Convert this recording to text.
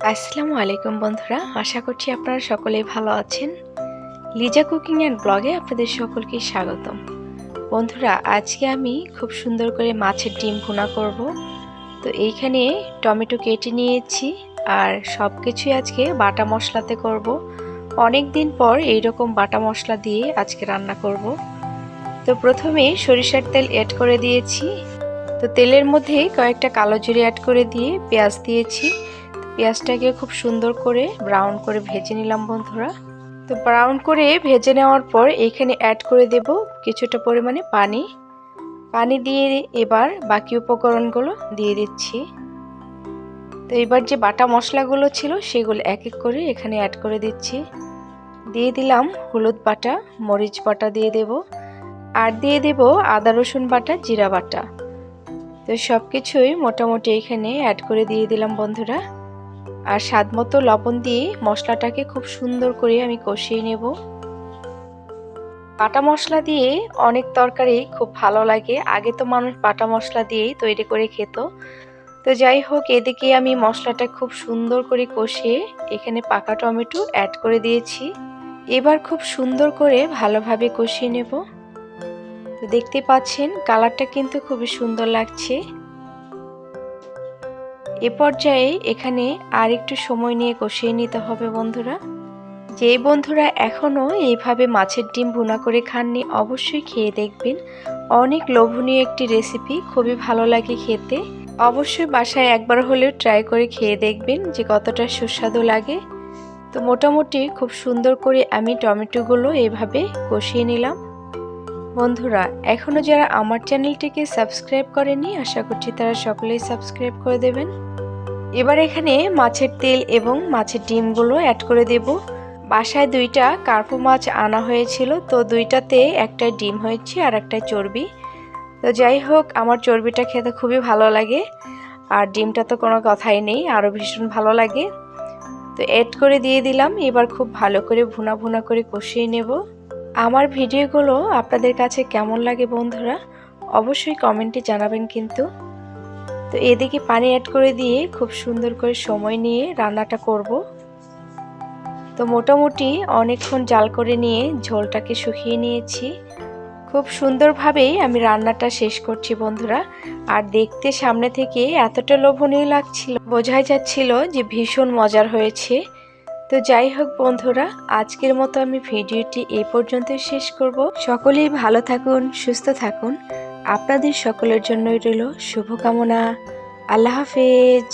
আসসালামু আলাইকুম বন্ধুরা, আশা করছি আপনারা সকলেই ভালো আছেন। লিজা কুকিং অ্যান্ড ব্লগে আপনাদের সকলকে স্বাগতম। বন্ধুরা, আজকে আমি খুব সুন্দর করে মাছের ডিম ভুনা করব। তো এইখানে টমেটো কেটে নিয়েছি আর সব কিছুই আজকে বাটা মশলাতে করব। অনেক দিন পর এইরকম বাটা মশলা দিয়ে আজকে রান্না করব। তো প্রথমে সরিষার তেল অ্যাড করে দিয়েছি। তো তেলের মধ্যে কয়েকটা কালো জিরে অ্যাড করে দিয়ে পেঁয়াজ দিয়েছি। পেঁয়াজটাকে খুব সুন্দর করে ব্রাউন করে ভেজে নিলাম বন্ধুরা। তো ব্রাউন করে ভেজে নেওয়ার পর এখানে অ্যাড করে দেব কিছুটা পরিমাণে পানি। পানি দিয়ে এবার বাকি উপকরণগুলো দিয়ে দিচ্ছি। তো এবার যে বাটা মশলাগুলো ছিল সেগুলো এক এক করে এখানে অ্যাড করে দিচ্ছি। দিয়ে দিলাম হলুদ বাটা, মরিচ বাটা দিয়ে দেব। আর দিয়ে দেব আদা, রসুন বাটা, জিরা বাটা। তো সব কিছুই মোটামুটি এখানে অ্যাড করে দিয়ে দিলাম বন্ধুরা। আর স্বাদ মতো লবণ দিয়ে মশলাটাকে খুব সুন্দর করে আমি কষিয়ে নেব। বাটা মশলা দিয়ে অনেক তরকারি খুব ভালো লাগে। আগে তো মানুষ বাটা মশলা দিয়েই তৈরি করে খেত। তো যাই হোক, এদিকে আমি মশলাটা খুব সুন্দর করে কষিয়ে এখানে পাকা টমেটো অ্যাড করে দিয়েছি। এবার খুব সুন্দর করে ভালোভাবে কষিয়ে নেব। দেখতে পাচ্ছেন কালারটা কিন্তু খুবই সুন্দর লাগছে। এ পর্যায়ে এখানে আর একটু সময় নিয়ে কষিয়ে নিতে হবে, বন্ধুরা। যেই বন্ধুরা এখনও এইভাবে মাছের ডিম ভুনা করে খাননি, অবশ্যই খেয়ে দেখবেন। অনেক লোভনীয় একটি রেসিপি খুবই ভালো লাগে খেতে। অবশ্যই বাসায় একবার হলেও ট্রাই করে খেয়ে দেখবেন যে কতটা সুস্বাদু লাগে। তো মোটামুটি খুব সুন্দর করে আমি টমেটোগুলো এভাবে কষিয়ে নিলাম। বন্ধুরা এখনও যারা আমার চ্যানেলটিকে সাবস্ক্রাইব করেনি, আশা করছি তারা সকলেই সাবস্ক্রাইব করে দেবেন। এবার এখানে মাছের তেল এবং মাছের ডিমগুলো অ্যাড করে দেব। বাসায় দুইটা কার্পু মাছ আনা হয়েছিল, তো দুইটাতে একটা ডিম হয়েছে আর একটা চর্বি। তো যাই হোক, আমার চর্বিটা খেতে খুবই ভালো লাগে, আর ডিমটা তো কোনো কথাই নেই, আরও ভীষণ ভালো লাগে। তো অ্যাড করে দিয়ে দিলাম, এবার খুব ভালো করে ভুনা ভুনা করে কষিয়ে নেব। আমার ভিডিওগুলো আপনাদের কাছে কেমন লাগে বন্ধুরা, অবশ্যই কমেন্টে জানাবেন কিন্তু। তো এদিকে পানি অ্যাড করে দিয়ে খুব সুন্দর করে সময় নিয়ে রান্নাটা করব। তো মোটামুটি অনেকক্ষণ জাল করে নিয়ে ঝোলটাকে শুকিয়ে নিয়েছি। খুব সুন্দরভাবেই আমি রান্নাটা শেষ করছি বন্ধুরা। আর দেখতে সামনে থেকে এতটা লোভনীয় লাগছিল, বোঝাই যাচ্ছিল যে ভীষণ মজার হয়েছে। তো যাই হোক বন্ধুরা, আজকের মতো আমি ভিডিওটি এ পর্যন্ত শেষ করব। সকলেই ভালো থাকুন, সুস্থ থাকুন। আপনাদের সকলের জন্যই রইল শুভকামনা। আল্লাহ হাফেজ।